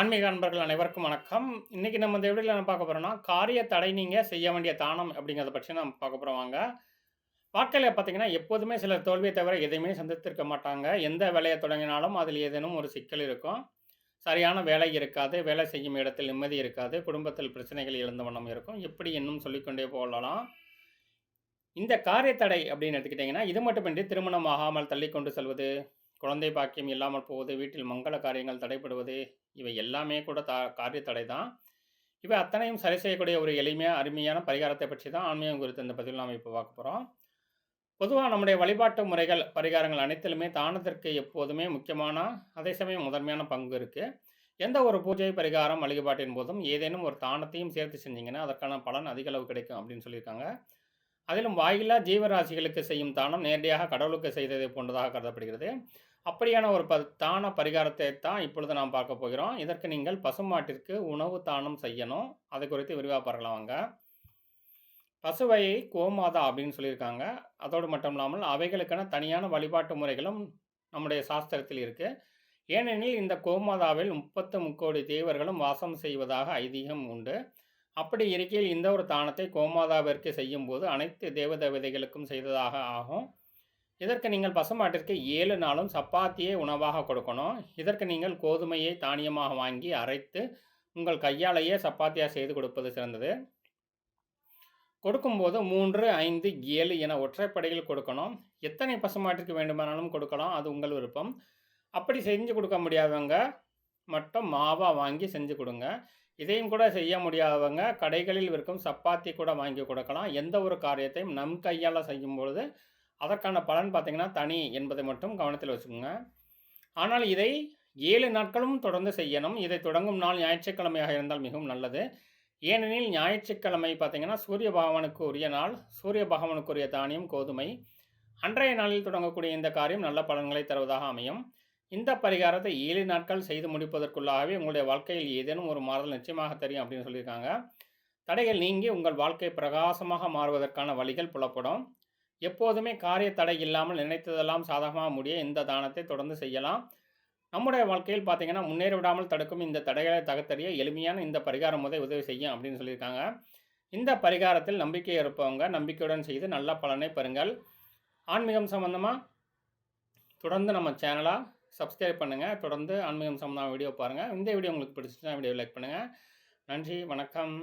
ஆன்மீக அன்பர்கள் அனைவருக்கும் வணக்கம். இன்றைக்கி நம்ம இந்த எப்படி நம்ம பார்க்க போகிறோம்னா காரிய தடை நீங்கள் செய்ய வேண்டிய தானம் அப்படிங்கிறத பற்றி நம்ம பார்க்க போகிறோம் வாங்க. வாழ்க்கையில் பார்த்தீங்கன்னா, எப்போதுமே சிலர் தோல்வியை தவிர எதையுமே சந்தித்திருக்க மாட்டாங்க. எந்த வேலையை தொடங்கினாலும் அதில் ஏதேனும் ஒரு சிக்கல் இருக்கும். சரியான வேலை இருக்காது. வேலை செய்யும் இடத்தில் நிம்மதி இருக்காது. குடும்பத்தில் பிரச்சனைகள் எழுந்த வண்ணம் இருக்கும். எப்படி இன்னும் சொல்லிக்கொண்டே போகலாம். இந்த காரிய தடை அப்படின்னு எடுத்துக்கிட்டிங்கன்னா இது மட்டுமின்றி திருமணம் ஆகாமல் தள்ளிக்கொண்டு செல்வது, குழந்தை பாக்கியம் இல்லாமல் போவது, வீட்டில் மங்கள காரியங்கள் தடைபடுவது, இவை எல்லாமே கூட தா காரிய தடை தான். இவை அத்தனையும் சரி செய்யக்கூடிய ஒரு எளிமையாக அருமையான பரிகாரத்தை பற்றி தான் ஆன்மீகம் குறித்த இந்த பதிவில் நாம் இப்போ பார்க்க போகிறோம் பொதுவாக நம்முடைய வழிபாட்டு முறைகள், பரிகாரங்கள் அனைத்திலுமே தானத்திற்கு எப்போதுமே முக்கியமான, அதே சமயம் முதன்மையான பங்கு இருக்குது எந்த ஒரு பூஜை, பரிகாரம், வழிபாட்டின் போதும் ஏதேனும் ஒரு தானத்தையும் சேர்த்து செஞ்சிங்கன்னா அதற்கான பலன் அதிக அளவு கிடைக்கும் அப்படின்னு சொல்லியிருக்காங்க. அதிலும் வாயில்லா ஜீவராசிகளுக்கு செய்யும் தானம் நேரடியாக கடவுளுக்கு செய்ததை போன்றதாக கருதப்படுகிறது. அப்படியான ஒரு ப தான பரிகாரத்தை தான் இப்பொழுது நாம் பார்க்க போகிறோம். இதற்கு நீங்கள் பசுமாட்டிற்கு உணவு தானம் செய்யணும். அது குறித்து விரிவாக பார்க்கலாம் வாங்க. பசுவை கோமாதா அப்படின்னு சொல்லியிருக்காங்க. அதோடு மட்டும் இல்லாமல் அவைகளுக்கான தனியான வழிபாட்டு முறைகளும் நம்முடைய சாஸ்திரத்தில் இருக்குது ஏனெனில் இந்த கோமாதாவில் முப்பத்து முக்கோடி தேவர்களும் வாசம் செய்வதாக ஐதீகம் உண்டு. அப்படி இருக்கையில் இந்த ஒரு தானத்தை கோமாதாவிற்கு செய்யும்போது அனைத்து தேவதேவதைகளுக்கும் செய்ததாக ஆகும். இதற்கு நீங்கள் பசுமாட்டிற்கு ஏழு நாளும் சப்பாத்தியை உணவாக கொடுக்கணும். இதற்கு நீங்கள் கோதுமையை தானியமாக வாங்கி அரைத்து, உங்கள் கையாலேயே சப்பாத்தியாக செய்து கொடுப்பது சிறந்தது. கொடுக்கும்போது 3, 5, 7 என ஒற்றைப்படையில் கொடுக்கணும். எத்தனை பசுமாட்டிற்கு வேண்டுமானாலும் கொடுக்கலாம். அது உங்கள் விருப்பம். அப்படி செஞ்சு கொடுக்க முடியாதவங்க மட்டும் மாவா வாங்கி செஞ்சு கொடுங்க. இதையும் கூட செய்ய முடியாதவங்க கடைகளில் விற்கும் சப்பாத்தி கூட வாங்கி கொடுக்கலாம். எந்த ஒரு காரியத்தையும் நம் கையால செய்யும்பொழுது, அதற்கான பலன் பார்த்திங்கன்னா தனி என்பதை மட்டும் கவனத்தில் வச்சுக்கோங்க. ஆனால் இதை ஏழு நாட்களும் தொடர்ந்து செய்யணும். இதை தொடங்கும் நாள் ஞாயிற்றுக்கிழமையாக இருந்தால் மிகவும் நல்லது. ஏனெனில் ஞாயிற்றுக்கிழமை பார்த்திங்கன்னா சூரிய பகவானுக்கு உரிய நாள். சூரிய பகவானுக்குரிய தானியம் கோதுமை. அன்றைய நாளில் தொடங்கக்கூடிய இந்த காரியம் நல்ல பலன்களை தருவதாக அமையும். இந்த பரிகாரத்தை ஏழு நாட்கள் செய்து முடிப்பதற்குள்ளாகவே உங்களுடைய வாழ்க்கையில் ஏதேனும் ஒரு மாறுதல் நிச்சயமாக தெரியும் அப்படின்னு சொல்லியிருக்காங்க. தடைகள் நீங்கி உங்கள் வாழ்க்கை பிரகாசமாக மாறுவதற்கான வழிகள் புலப்படும். எப்போதுமே காரிய தடை இல்லாமல் நினைத்ததெல்லாம் சாதகமாக முடிய இந்த தானத்தை தொடர்ந்து செய்யலாம். நம்முடைய வாழ்க்கையில் பார்த்தீங்கன்னா, முன்னேற விடாமல் தடுக்கும் இந்த தடைகளை தகத்தறிய எளிமையான இந்த பரிகாரம் முதல் உதவி செய்யும் அப்படின்னு சொல்லியிருக்காங்க. இந்த பரிகாரத்தில் நம்பிக்கை இருப்பவங்க நம்பிக்கையுடன் செய்து நல்ல பலனை பெறுங்கள். ஆன்மீகம் சம்மந்தமாக தொடர்ந்து நம்ம சேனலாக சப்ஸ்கிரைப் பண்ணுங்கள் தொடர்ந்து ஆன்மீகம் சம்பந்தமாக வீடியோ பாருங்கள் இந்த வீடியோ உங்களுக்கு பிடிச்சிச்சுன்னா வீடியோ லைக் பண்ணுங்கள் நன்றி, வணக்கம்.